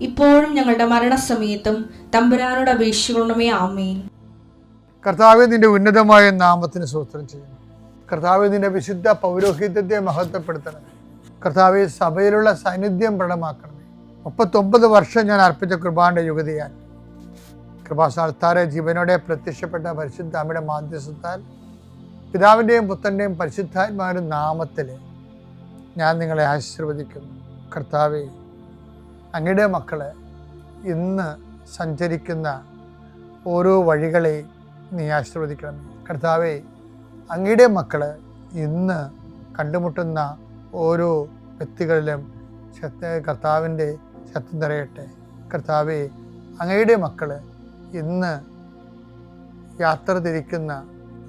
ഇപ്പോഴും ഞങ്ങളുടെ മരണസമയത്തും തമ്പുരാനോട് അപേക്ഷിക്കണമേ ആമേൻ. കർത്താവ് നിന്റെ ഉന്നതമായ നാമത്തിന് സ്വത്രം ചെയ്യുന്നു. കർത്താവ് നിന്റെ വിശുദ്ധ പൗരോഹിത്യത്തെ മഹത്വപ്പെടുത്തണമേ. കർത്താവ് സഭയിലുള്ള സാന്നിധ്യം പ്രകടമാക്കണമേ. മുപ്പത്തൊമ്പത് വർഷം ഞാൻ അർപ്പിച്ച കൃപാന്റെ യുഗതിയാൽ. കൃപാസ്ഥാനത്താറെ ജീവനോടെ പ്രത്യക്ഷപ്പെട്ട പരിശുദ്ധ അമ്മയുടെ മാധ്യസ്ഥത്താൽ പിതാവിന്റെയും പുത്രന്റെയും പരിശുദ്ധാത്മാവിന്റെ നാമത്തിൽ ഞാൻ നിങ്ങളെ ആശീർവദിക്കുന്നു. കർത്താവെ അങ്ങയുടെ മക്കൾ ഇന്ന് സഞ്ചരിക്കുന്ന ഓരോ വഴികളെ നീ ആശീർവദിക്കണം കർത്താവേ അങ്ങയുടെ മക്കൾ ഇന്ന് കണ്ടുമുട്ടുന്ന ഓരോ വ്യക്തികളിലും ശക്ത കർത്താവിന്റെ ശക്തി നിറയട്ടെ. കർത്താവെ അങ്ങയുടെ മക്കൾ ഇന്ന് യാത്ര തിരിക്കുന്ന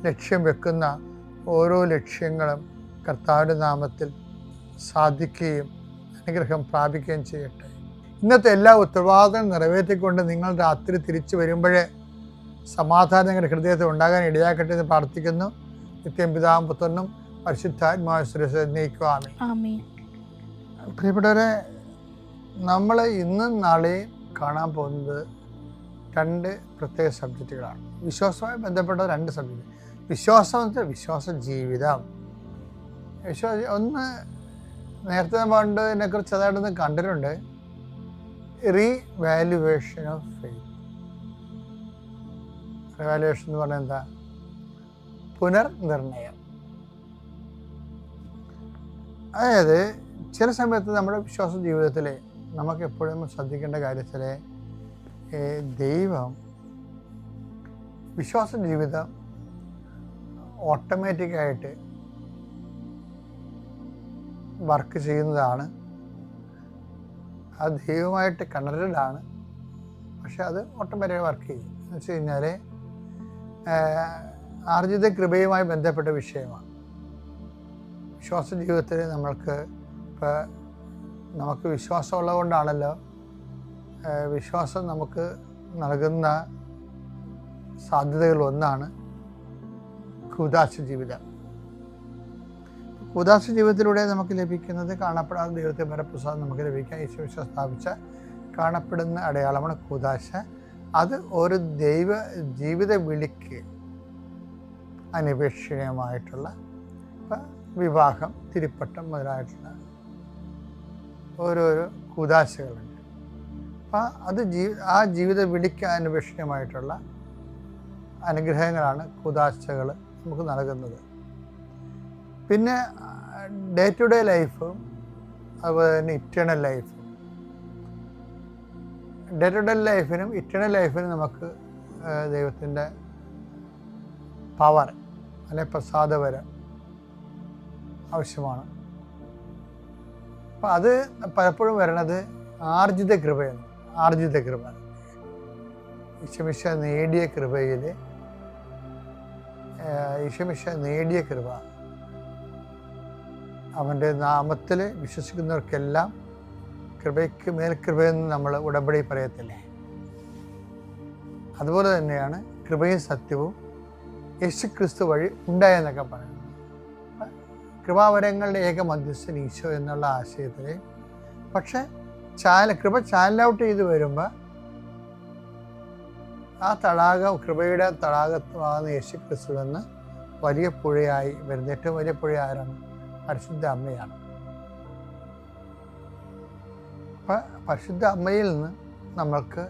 ലക്ഷ്യം വെക്കുന്ന ഓരോ ലക്ഷ്യങ്ങളും കർത്താവിന്റെ നാമത്തിൽ സാധിക്കുകയും അനുഗ്രഹം പ്രാപിക്കുകയും ചെയ്യട്ടെ. ഇന്നത്തെ എല്ലാ ഉത്തരവാദിത്തം നിറവേറ്റിക്കൊണ്ട് നിങ്ങൾ രാത്രി തിരിച്ചു വരുമ്പോഴേ സമാധാനം നിങ്ങളുടെ ഹൃദയത്തിൽ ഉണ്ടാകാൻ ഇടയാക്കട്ടെ എന്ന് പ്രാർത്ഥിക്കുന്നു. നിത്യം പിതാവും പുത്രനും പരിശുദ്ധാത്മാവ് സുരക്ഷ നീക്കുവാമേ ആമേൻ. പ്രിയപ്പെട്ടവരെ നമ്മൾ ഇന്നും നാളെയും കാണാൻ പോകുന്നത് രണ്ട് പ്രത്യേക സബ്ജക്റ്റുകളാണ്. വിശ്വാസവുമായി ബന്ധപ്പെട്ട രണ്ട് സബ്ജക്റ്റ്. വിശ്വാസം വിശ്വാസ ജീവിതം. വിശ്വാസ ഒന്ന് നേരത്തെ പണ്ട് ഇതിനെക്കുറിച്ച് അതായിട്ടൊന്ന് കണ്ടിട്ടുണ്ട്. Revaluation of faith revaluation എന്ന് പറഞ്ഞാൽ എന്താ? പുനർനിർണയം. അതായത് ചില സമയത്ത് നമ്മുടെ വിശ്വാസ ജീവിതത്തിൽ നമുക്ക് എപ്പോഴും ശ്രദ്ധിക്കേണ്ട കാര്യത്തിൽ ദൈവം വിശ്വാസ ജീവിതം ഓട്ടോമാറ്റിക്കായിട്ട് വർക്ക് ചെയ്യുന്നതാണ് അത് ദൈവമായിട്ട് കണക്റ്റഡ് ആണ് പക്ഷെ അത് ഓട്ടോമാറ്റിക്കായി വർക്ക് ചെയ്യും എന്ന് വെച്ച് കഴിഞ്ഞാൽ ആർജിത കൃപയുമായി ബന്ധപ്പെട്ട വിഷയമാണ്. വിശ്വാസ ജീവിതത്തിൽ നമ്മൾക്ക് ഇപ്പോൾ നമുക്ക് വിശ്വാസമുള്ളത് കൊണ്ടാണല്ലോ വിശ്വാസം നമുക്ക് നൽകുന്ന സാധ്യതകൾ ഒന്നാണ് കൂതാശ ജീവിതം. കൂതാശ ജീവിതത്തിലൂടെ നമുക്ക് ലഭിക്കുന്നത് കാണപ്പെടാത്ത ദൈവത്തെ വരപ്രസാദം നമുക്ക് ലഭിക്കാൻ ഈശ്വവിശ്വാസം സ്ഥാപിച്ച കാണപ്പെടുന്ന അടയാളമാണ് കൂതാശ അത് ഒരു ദൈവ ജീവിത വിളിക്ക് അനിപേക്ഷണീയമായിട്ടുള്ള വിവാഹം തിരുപ്പട്ടം മുതലായിട്ടുള്ള ഓരോരോ കൂതാശകളുണ്ട് അപ്പം അത് ജീ ആ ജീവിത വിളിക്ക് അന്വേഷണമായിട്ടുള്ള അനുഗ്രഹങ്ങളാണ് കൂതാശകൾ നമുക്ക് നൽകുന്നത്. പിന്നെ ഡേ ടു ഡേ ലൈഫും അതുപോലെ തന്നെ eternal life day to day ലൈഫിനും eternal ലൈഫിനും നമുക്ക് ദൈവത്തിന്റെ പവർ അല്ലെ പ്രസാദപരം ആവശ്യമാണ്. അപ്പം അത് പലപ്പോഴും വരണത് ആർജിത കൃപയാണ് ആർജിത കൃപ ഈശമിഷ നേടിയ കൃപയിൽ ഈശമിഷ നേടിയ കൃപ അവന്റെ നാമത്തിൽ വിശ്വസിക്കുന്നവർക്കെല്ലാം കൃപയ്ക്ക് മേൽ കൃപയെന്ന് നമ്മൾ ഉടമ്പടി പറയത്തില്ലേ? അതുപോലെ തന്നെയാണ് കൃപയും സത്യവും യേശു ക്രിസ്തു വഴി ഉണ്ടായെന്നൊക്കെ പറയുന്നത് കൃപാവരങ്ങളുടെ ഏക മധ്യസ്ഥൻ ഈശോ എന്നുള്ള ആശയത്തിൽ. പക്ഷേ ചാല കൃപ ചാനൽ ഔട്ട് ചെയ്ത് വരുമ്പോൾ ആ തടാകം കൃപയുടെ തടാകത്വമാകുന്ന യേശു ക്രിസ്തു എന്ന് വലിയ പുഴയായി വരുന്ന ഏറ്റവും വലിയ പുഴ ആരാണ്? പരിശുദ്ധ അമ്മയാണ്. പരിശുദ്ധ അമ്മയിൽ നിന്ന് നമ്മൾക്ക്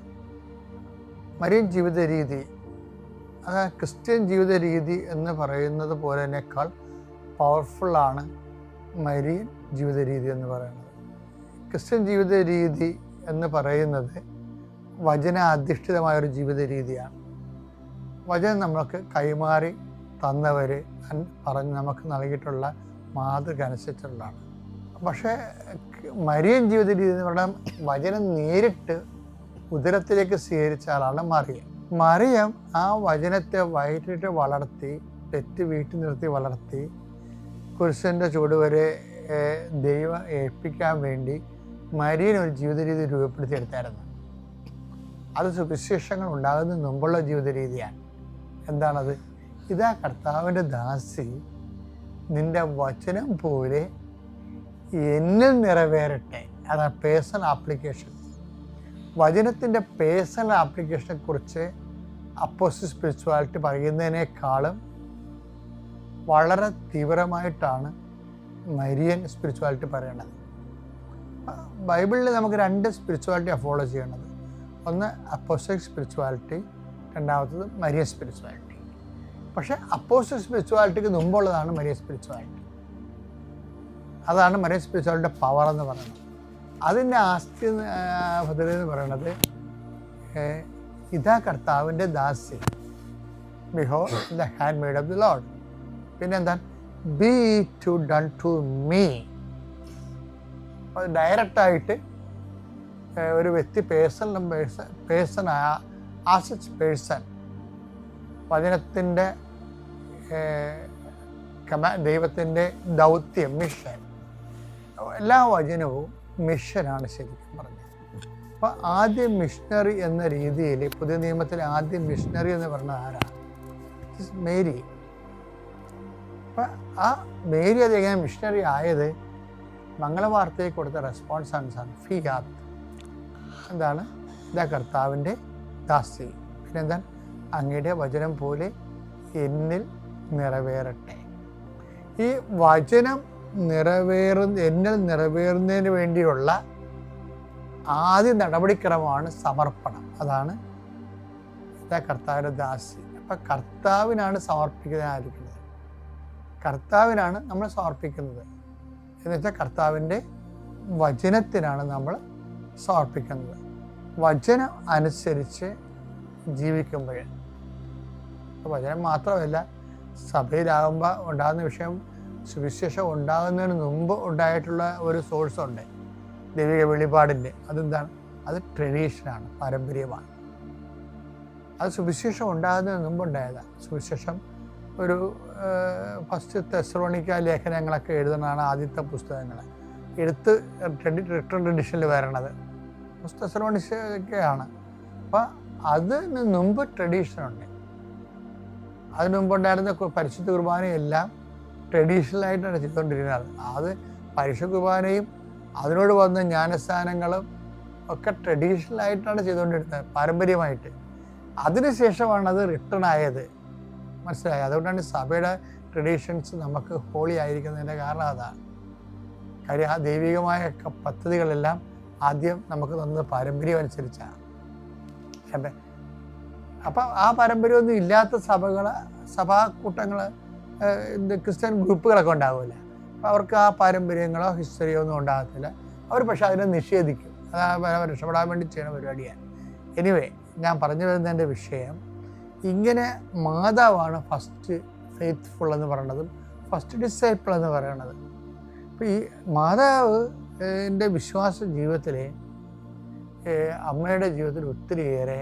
മരിയൻ ജീവിത രീതി അതായത് ക്രിസ്ത്യൻ ജീവിത രീതി എന്ന് പറയുന്നത് പോലെനേക്കാൾ പവർഫുള്ളാണ് മരിയൻ ജീവിത രീതി എന്ന് പറയുന്നത്. ക്രിസ്ത്യൻ ജീവിത രീതി എന്ന് പറയുന്നത് വചന അധിഷ്ഠിതമായ ഒരു ജീവിത രീതിയാണ്. വചനം നമ്മൾക്ക് കൈമാറി തന്നവർ പറഞ്ഞ് നമുക്ക് നൽകിയിട്ടുള്ള മാതൃക അനുസരിച്ചുള്ളതാണ് പക്ഷേ മരിയൻ ജീവിത രീതി എന്ന് പറഞ്ഞാൽ വചനം നേരിട്ട് ഉദരത്തിലേക്ക് സ്വീകരിച്ച ആളാണ് മറിയം. മറിയം ആ വചനത്തെ വയറ്റിട്ട് വളർത്തി തെറ്റ് വീട്ടിൽ നിർത്തി വളർത്തി കുരിശന്റെ ചുവട് വരെ ദൈവം ഏൽപ്പിക്കാൻ വേണ്ടി മരിയൻ ഒരു ജീവിത രീതി രൂപപ്പെടുത്തിയെടുത്തായിരുന്നു അത് സുവിശേഷങ്ങൾ ഉണ്ടാകുന്നതിന് മുമ്പുള്ള ജീവിത രീതിയാണ് എന്താണത്? ഇതാ കർത്താവിന്റെ ദാസി നിന്റെ വചനം പോലെ എന്നിൽ നിറവേറട്ടെ. അതാണ് പേഴ്സണൽ ആപ്ലിക്കേഷൻ വചനത്തിന്റെ പേഴ്സണൽ ആപ്ലിക്കേഷനെ കുറിച്ച് അപ്പോസിറ്റ് സ്പിരിച്വാലിറ്റി പറയുന്നതിനേക്കാളും വളരെ തീവ്രമായിട്ടാണ് മരിയൻ സ്പിരിച്വാലിറ്റി പറയണത്. ബൈബിളിൽ നമുക്ക് രണ്ട് സ്പിരിച്വാലിറ്റി ഫോളോ ചെയ്യണത്. ഒന്ന് അപ്പോസിക് സ്പിരിച്വാലിറ്റി രണ്ടാമത്തത് മരിയ സ്പിരിച്വാലിറ്റി പക്ഷേ അപ്പോസ്റ്റ് സ്പിരിച്വാലിറ്റിക്ക് മുമ്പുള്ളതാണ് മരിയ സ്പിരിച്വാലിറ്റി. അതാണ് മരിയ സ്പിരിച്വാലിറ്റിയുടെ പവർ എന്ന് പറയുന്നത്. അതിന്റെ ആസ്തി എന്ന്, പറയുന്നത് ഇതാ കർത്താവിന്റെ ദാസി. ബിഹോ the handmaid of the lord പിന്നെന്താ? Be to done to me അത് ഡയറക്റ്റായിട്ട് ഒരു വ്യക്തി person person as such person. വചനത്തിന്റെ കമാ ദൈവത്തിന്റെ ദൗത്യം മിഷൻ. എല്ലാ വചനവും മിഷനാണ് ശരിക്കും പറഞ്ഞത്. അപ്പോൾ ആദ്യ മിഷണറി എന്ന രീതിയിൽ പുതിയ നിയമത്തിലെ ആദ്യ മിഷണറി എന്ന് പറഞ്ഞത് ആരാണ് മേരി അപ്പം ആ മേരി അതെങ്ങനെ മിഷണറി ആയത്? മംഗളവാർത്തയെ കൊടുത്ത റെസ്പോൺസാണ് സാർ ഫിയാത്ത്. എന്താണ്? ഇതാ കർത്താവിന്റെ ദാസ്തി പിന്നെന്താണ്? അങ്ങയുടെ വചനം പോലെ എന്നിൽ നിറവേറട്ടെ. ഈ വചനം നിറവേറു എന്നിൽ നിറവേറുന്നതിന് വേണ്ടിയുള്ള ആദ്യ നടപടിക്രമമാണ് സമർപ്പണം. അതാണ് കർത്താവിന്റെ ദാസി. അപ്പം കർത്താവിനാണ് സമർപ്പിക്കുന്നതായിരിക്കുന്നത് കർത്താവിനാണ് നമ്മൾ സമർപ്പിക്കുന്നത്. എന്ന് വെച്ചാൽ കർത്താവിന്റെ വചനത്തിനാണ് നമ്മൾ സമർപ്പിക്കുന്നത്. വചനം അനുസരിച്ച് ജീവിക്കുമ്പോൾ വചനം മാത്രമല്ല സഭയിലാകുമ്പോൾ ഉണ്ടാകുന്ന വിഷയം സുവിശേഷം ഉണ്ടാകുന്നതിന് മുമ്പ് ഉണ്ടായിട്ടുള്ള ഒരു സോഴ്സ് ഉണ്ട്. ദൈവിക വെളിപാടിന്റെ. അതെന്താണ്? അത് ട്രഡീഷനാണ് പാരമ്പര്യമാണ്. അത് സുവിശേഷം ഉണ്ടാകുന്നതിന് മുമ്പ് ഉണ്ടായതാണ് സുവിശേഷം ഒരു ഫസ്റ്റ് തെസ്രോണിക്ക ലേഖനങ്ങളൊക്കെ എഴുതുന്നതാണ് ആദ്യത്തെ പുസ്തകങ്ങൾ. എഴുത്ത് റിട്ടേൺ ട്രഡീഷനിൽ വരണത്. തെസ്രോണിക്കയാണ് അപ്പം അതിന് മുമ്പ് ട്രഡീഷനുണ്ട് അതിന് മുമ്പുണ്ടായിരുന്ന പരിശുദ്ധ കുർബാനയെല്ലാം ട്രഡീഷണലായിട്ടാണ് ചെയ്തുകൊണ്ടിരുന്നത്. അത് പരിശുദ്ധ കുർബാനയും അതിനോട് വന്ന ജ്ഞാനസ്ഥാനങ്ങളും ഒക്കെ ട്രഡീഷണൽ ആയിട്ടാണ് ചെയ്തുകൊണ്ടിരുന്നത് പാരമ്പര്യമായിട്ട്. അതിനുശേഷമാണ് അത് റിട്ടേൺ ആയത്. മനസ്സിലായത് അതുകൊണ്ടാണ് സഭയുടെ ട്രഡീഷൻസ് നമുക്ക് ഹോളി ആയിരിക്കുന്നതിന്റെ കാരണം അതാണ് കാര്യം ആ ദൈവികമായ പദ്ധതികളെല്ലാം ആദ്യം നമുക്ക് തന്നത് പാരമ്പര്യം അനുസരിച്ചാണ്. അപ്പം ആ പാരമ്പര്യമൊന്നും ഇല്ലാത്ത സഭകൾ സഭാകൂട്ടങ്ങൾ ക്രിസ്ത്യൻ ഗ്രൂപ്പുകളൊക്കെ ഉണ്ടാവില്ല. അപ്പം അവർക്ക് ആ പാരമ്പര്യങ്ങളോ ഹിസ്റ്ററിയോ ഒന്നും ഉണ്ടാകത്തില്ല. അവർ പക്ഷെ അതിനെ നിഷേധിക്കും. അത് അവർ രക്ഷപ്പെടാൻ വേണ്ടി ചെയ്യുന്ന പരിപാടിയാണ്. എനിവേ ഞാൻ പറഞ്ഞു വരുന്നതിന്റെ വിഷയം ഇങ്ങനെ മാതാവാണ് ഫസ്റ്റ് ഫെയ്ത്ത്ഫുൾ എന്ന് പറയണതും ഫസ്റ്റ് ഡിസൈപ്പിൾ എന്ന് പറയണത്. അപ്പോൾ ഈ മാതാവ് എന്റെ വിശ്വാസ ജീവിതത്തിൽ അമ്മയുടെ ജീവിതത്തിൽ ഒത്തിരിയേറെ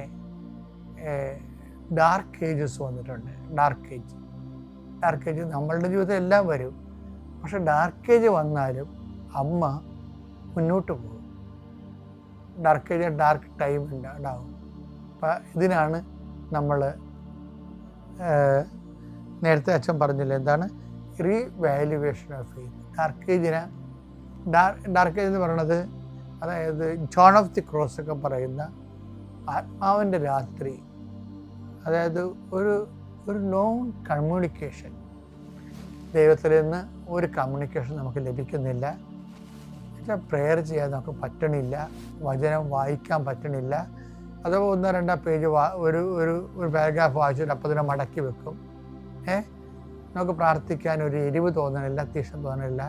ഡാർക്ക് ഏജസ് വന്നിട്ടുണ്ട്. ഡാർക്ക് ഏജ് ഡാർക്ക് ഏജ് നമ്മളുടെ ജീവിതം എല്ലാം വരും. പക്ഷെ ഡാർക്ക് ഏജ് വന്നാലും അമ്മ മുന്നോട്ട് പോകും. ഡാർക്ക് ഏജ് ഡാർക്ക് ടൈം ഉണ്ടാവും. അപ്പം ഇതിനാണ് നമ്മൾ നേരത്തെ അച്ഛൻ പറഞ്ഞില്ല എന്താണ്? Revaluation of faith dark ഏജിന് ഡാർക്ക് ഏജ് എന്ന് പറയുന്നത് അതായത് ജോൺ ഓഫ് ദി ക്രോസ് ഒക്കെ പറയുന്ന ആത്മാവിന്റെ രാത്രി അതായത് ഒരു ഒരു നോൺ കമ്മ്യൂണിക്കേഷൻ ദൈവത്തിൽ നിന്ന് ഒരു കമ്മ്യൂണിക്കേഷൻ നമുക്ക് ലഭിക്കുന്നില്ല. പ്രെയർ ചെയ്യാൻ നമുക്ക് പറ്റണില്ല. വചനം വായിക്കാൻ പറ്റണില്ല. അഥവാ ഒന്നോ രണ്ടോ പേജ് വാ ഒരു ഒരു ഒരു പാരഗ്രാഫ് വായിച്ചിട്ട് അപ്പോൾ തന്നെ മടക്കി വെക്കും. ഏ? നമുക്ക് പ്രാർത്ഥിക്കാൻ ഒരു എരിവ് തോന്നണില്ല തീക്ഷ്ണം തോന്നണില്ല.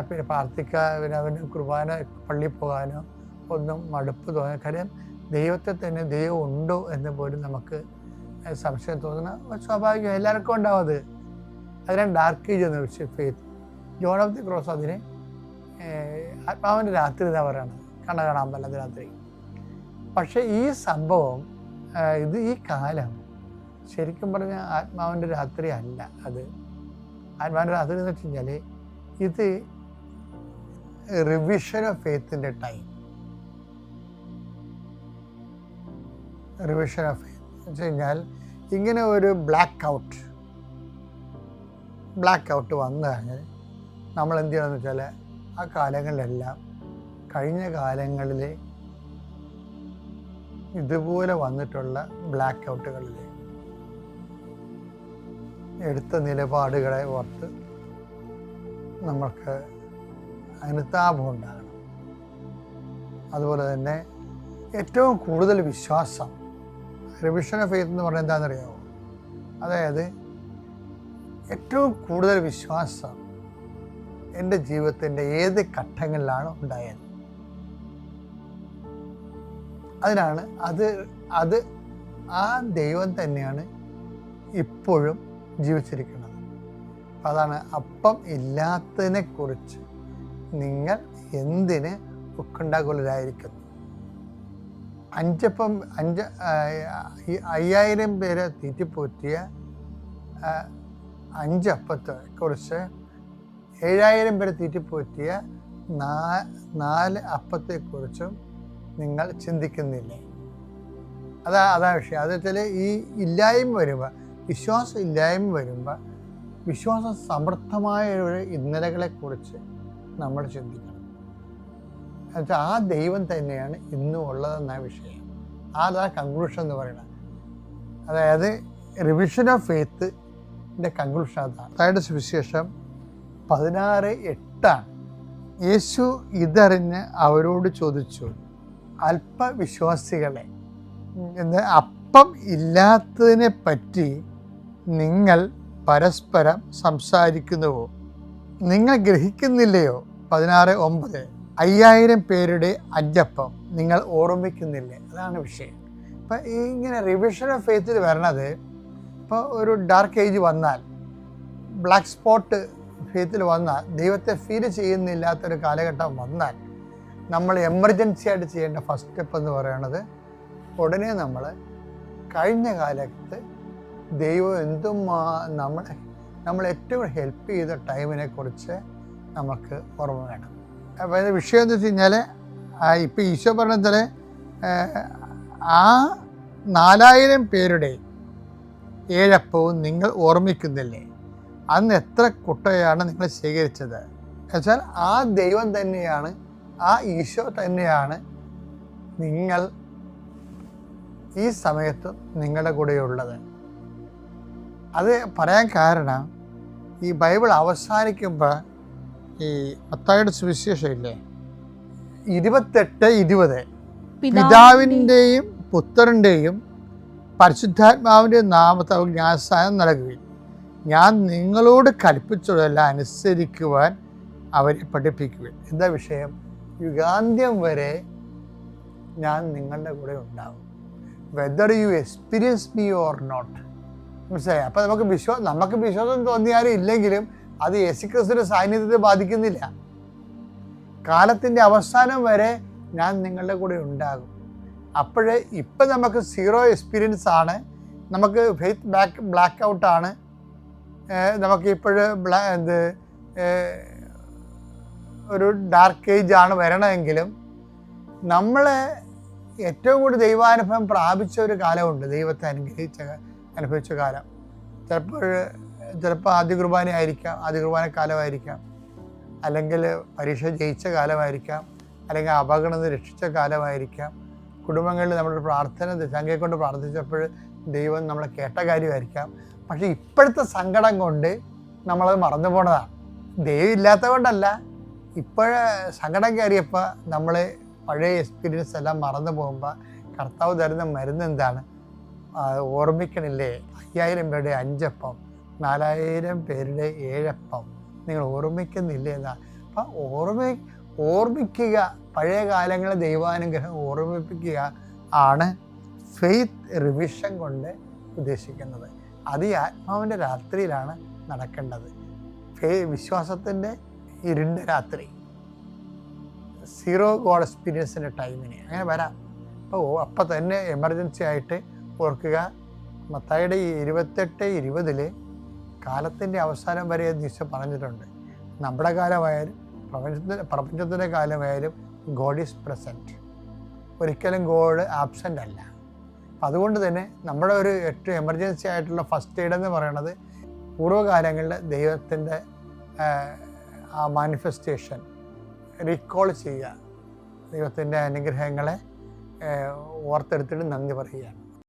പിന്നെ പ്രാർത്ഥിക്കാൻ പിന്നെ അവന് കുർബാന പള്ളിയിൽ പോകാനോ ഒന്നും മടുപ്പ് തോന്നുക കാര്യം ദൈവത്തെ തന്നെ ദൈവം ഉണ്ടോ എന്ന് പോലും നമുക്ക് സംശയം തോന്നുന്ന സ്വാഭാവികം എല്ലാവർക്കും ഉണ്ടാവും അത്. അതിനാണ് ഡാർക്ക് ഏജ് എന്ന് വെച്ച് faith John of the cross അതിന് ആത്മാവിന്റെ രാത്രി എന്നാ പറയുന്നത് കണ്ണ കാണാൻ പറ്റാത്ത രാത്രി. പക്ഷേ ഈ സംഭവം ഇത് ഈ കാലം ശരിക്കും പറഞ്ഞാൽ ആത്മാവിന്റെ രാത്രി അല്ല അത്. ആത്മാവിന്റെ രാത്രി എന്ന് വെച്ച് കഴിഞ്ഞാൽ ഇത് റിവിഷൻ ഓഫ് ഫെയ്ത്തിന്റെ ടൈം റിവിഷൻ ഓഫ് ഫെയ്ത്ത് വെച്ച് കഴിഞ്ഞാൽ ഇങ്ങനെ ഒരു ബ്ലാക്ക് ഔട്ട് ബ്ലാക്ക് ഔട്ട് വന്നു കഴിഞ്ഞാൽ നമ്മൾ എന്ത് ചെയ്യണമെന്ന് വെച്ചാൽ ആ കാലങ്ങളിലെല്ലാം കഴിഞ്ഞ കാലങ്ങളിൽ ഇതുപോലെ വന്നിട്ടുള്ള ബ്ലാക്ക് ഔട്ടുകളിൽ എടുത്ത നിലപാടുകളെ ഓർത്ത് നമ്മൾക്ക് അനുതാപം ഉണ്ടാകണം. അതുപോലെ തന്നെ ഏറ്റവും കൂടുതൽ വിശ്വാസം റിവിഷൻ ഓഫ് ഫെയ്ത്ത് എന്ന് പറഞ്ഞാൽ എന്താണെന്നറിയാമോ അതായത് ഏറ്റവും കൂടുതൽ വിശ്വാസം എന്റെ ജീവിതത്തിന്റെ ഏത് ഘട്ടങ്ങളിലാണ് ഉണ്ടായത്. അതിനാണ് അത് അത് ആ ദൈവം തന്നെയാണ് ഇപ്പോഴും ജീവിച്ചിരിക്കുന്നത്. അതാണ് അപ്പം ഇല്ലാത്തതിനെക്കുറിച്ച് നിങ്ങൾ എന്തിന് ഉക്കുണ്ടാകുലരായിരിക്കുന്നു അഞ്ചപ്പം അഞ്ച് അയ്യായിരം പേരെ തീറ്റിപ്പോറ്റിയ അഞ്ചപ്പത്തെ കുറിച്ച് ഏഴായിരം പേരെ തീറ്റിപ്പോറ്റിയ നാല് അപ്പത്തെക്കുറിച്ചും നിങ്ങൾ ചിന്തിക്കുന്നില്ല? അതാ അതാ വിഷയം. അത് വെച്ചാൽ ഈ ഇല്ലായ്മ വരുമ്പോൾ വിശ്വാസം ഇല്ലായ്മ വരുമ്പോൾ വിശ്വാസം സമൃദ്ധമായ ഒരു ഇന്നലകളെക്കുറിച്ച് നമ്മൾ ചിന്തിക്കണം. എന്നുവെച്ചാൽ ആ ദൈവം തന്നെയാണ് ഇന്നും ഉള്ളതെന്ന വിഷയം. അതാ കൺക്ലൂഷൻ എന്ന് പറയുന്നത്. അതായത് റിവിഷൻ ഓഫ് ഫെയ്ത്തിന്റെ കൺക്ലൂഷൻ അതാണ്. അതായത് സുവിശേഷം പതിനാറ് എട്ടാണ്. യേശു ഇതറിഞ്ഞ് അവരോട് ചോദിച്ചു അല്പവിശ്വാസികളെ എന്ന് അപ്പം ഇല്ലാത്തതിനെ പറ്റി നിങ്ങൾ പരസ്പരം സംസാരിക്കുന്നുവോ? നിങ്ങൾ ഗ്രഹിക്കുന്നില്ലയോ? പതിനാറ് ഒമ്പത്. അയ്യായിരം പേരുടെ അഞ്ചപ്പം നിങ്ങൾ ഓർമ്മിക്കുന്നില്ലേ? അതാണ് വിഷയം. ഇപ്പം ഇങ്ങനെ റിവിഷൻ ഓഫ് ഫെയ്ത്തിൽ വരണത് ഇപ്പോൾ ഒരു ഡാർക്ക് ഏജ് വന്നാൽ ബ്ലാക്ക് സ്പോട്ട് ഫെയ്ത്തിൽ വന്നാൽ ദൈവത്തെ ഫീൽ ചെയ്യുന്നില്ലാത്തൊരു കാലഘട്ടം വന്നാൽ നമ്മൾ എമർജൻസി ആയിട്ട് ചെയ്യേണ്ട ഫസ്റ്റ് സ്റ്റെപ്പ് എന്ന് പറയുന്നത് ഉടനെ നമ്മൾ കഴിഞ്ഞ കാലത്ത് ദൈവം എന്തും നമ്മളെ നമ്മൾ ഏറ്റവും ഹെൽപ്പ് ചെയ്ത ടൈമിനെ കുറിച്ച് നമുക്ക് ഓർമ്മ വേണം. അപ്പോൾ ഇത് വിഷയം എന്ന് വെച്ച് കഴിഞ്ഞാൽ ഇപ്പം ഈശോ പറഞ്ഞാൽ ആ നാലായിരം പേരുടെ ഏഴപ്പവും നിങ്ങൾ ഓർമ്മിക്കുന്നില്ലേ? അന്ന് എത്ര കുട്ടയാണ് നിങ്ങൾ സ്വീകരിച്ചത് എന്നുവെച്ചാൽ ആ ദൈവം തന്നെയാണ് ആ ഈശോ തന്നെയാണ് നിങ്ങൾ ഈ സമയത്ത് നിങ്ങളുടെ കൂടെയുള്ളത്. അത് പറയാൻ കാരണം ഈ ബൈബിൾ അവസാനിക്കുമ്പോൾ ഈ മത്തായുടെ സുവിശേഷം ഇല്ലേ ഇരുപത്തെട്ട് ഇരുപത്. പിതാവിന്റെയും പുത്രന്റെയും പരിശുദ്ധാത്മാവിന്റെ നാമത്തെ ജ്ഞാനസ്ഥാനം നൽകുകയും ഞാൻ നിങ്ങളോട് കൽപ്പിച്ചതെല്ലാം അനുസരിക്കുവാൻ അവരെ പഠിപ്പിക്കുകയും എന്താ വിഷയം? യുഗാന്ത്യം വരെ ഞാൻ നിങ്ങളുടെ കൂടെ ഉണ്ടാകും whether you experience me or not മനസ്സിലായി? അപ്പോൾ നമുക്ക് വിശ്വാസം നമുക്ക് വിശ്വാസം തോന്നിയാലും ഇല്ലെങ്കിലും അത് യേശുക്രിസ്തുവിന്റെ സാന്നിധ്യത്തെ ബാധിക്കുന്നില്ല. കാലത്തിന്റെ അവസാനം വരെ ഞാൻ നിങ്ങളുടെ കൂടെ ഉണ്ടാകും. അപ്പോഴേ ഇപ്പം നമുക്ക് സീറോ എക്സ്പീരിയൻസ് ആണ്. നമുക്ക് ഫെയ്ത്ത് ബ്ലാക്ക് ബ്ലാക്ക് ഔട്ടാണ് നമുക്ക് ഇപ്പോഴ് ബ്ലാ എന്ത് ഒരു ഡാർക്ക് ഏജ് ആണ് വരണമെങ്കിലും നമ്മൾ ഏറ്റവും കൂടുതൽ ദൈവാനുഭവം പ്രാപിച്ച ഒരു കാലമുണ്ട്. ദൈവത്തെ അനുഗ്രഹിച്ച അനുഭവിച്ച കാലം. ചിലപ്പോൾ ചിലപ്പോൾ ആദ്യ കുർബാന ആയിരിക്കാം ആദ്യ കുർബാന കാലമായിരിക്കാം. അല്ലെങ്കിൽ പരീക്ഷ ജയിച്ച കാലമായിരിക്കാം അല്ലെങ്കിൽ അപകടം രക്ഷിച്ച കാലമായിരിക്കാം. കുടുംബങ്ങളിൽ നമ്മൾ പ്രാർത്ഥന സംഖ്യയെ കൊണ്ട് പ്രാർത്ഥിച്ചപ്പോൾ ദൈവം നമ്മളെ കേട്ട കാര്യമായിരിക്കാം. പക്ഷേ ഇപ്പോഴത്തെ സങ്കടം കൊണ്ട് നമ്മളത് മറന്നു പോണതാണ് ദൈവം ഇല്ലാത്ത കൊണ്ടല്ല ഇപ്പോഴേ സങ്കടം കയറിയപ്പോൾ നമ്മൾ പഴയ എക്സ്പീരിയൻസ് എല്ലാം മറന്നു പോകുമ്പോൾ കർത്താവ് തരുന്ന മരുന്ന് എന്താണ്? ഓർമ്മിക്കണില്ലേ? അയ്യായിരം പേരുടെ അഞ്ചപ്പം. നാലായിരം പേരുടെ ഏഴപ്പം നിങ്ങൾ ഓർമ്മിക്കുന്നില്ല എന്നാ? അപ്പം ഓർമ്മ ഓർമ്മിക്കുക പഴയ കാലങ്ങളെ ദൈവാനുഗ്രഹം ഓർമ്മിപ്പിക്കുക ആണ് ഫെയ്ത്ത് റിവിഷൻ കൊണ്ട് ഉദ്ദേശിക്കുന്നത്. അത് ഈ ആത്മാവിന്റെ രാത്രിയിലാണ് നടക്കേണ്ടത്. ഫേ വിശ്വാസത്തിന്റെ ഇരുണ്ട രാത്രി. സീറോ ഗോഡ് എക്സ്പീരിയൻസിന്റെ ടൈമിന് അങ്ങനെ വരാം. അപ്പോൾ അപ്പം തന്നെ എമർജൻസി ആയിട്ട് ഓർക്കുക. മത്തായിയുടെ ഇരുപത്തെട്ട് ഇരുപതിൽ കാലത്തിന്റെ അവസാനം വരെ നിശ പറഞ്ഞിട്ടുണ്ട്. നമ്മുടെ കാലമായാലും പ്രപഞ്ചത്തിന്റെ പ്രപഞ്ചത്തിന്റെ കാലമായാലും ഗോഡ് ഈസ് പ്രസന്റ് ഒരിക്കലും ഗോഡ് ആബ്സെന്റ് അല്ല. അതുകൊണ്ട് തന്നെ നമ്മുടെ ഒരു ഏറ്റവും എമർജൻസി ആയിട്ടുള്ള ഫസ്റ്റ് എയ്ഡ് എന്ന് പറയുന്നത് പൂർവകാലങ്ങളിൽ ദൈവത്തിന്റെ ആ മാനിഫെസ്റ്റേഷൻ റീകോൾ ചെയ്യുക. ദൈവത്തിന്റെ അനുഗ്രഹങ്ങളെ ഓർത്തെടുത്തിട്ട് നന്ദി പറയുകയാണ്.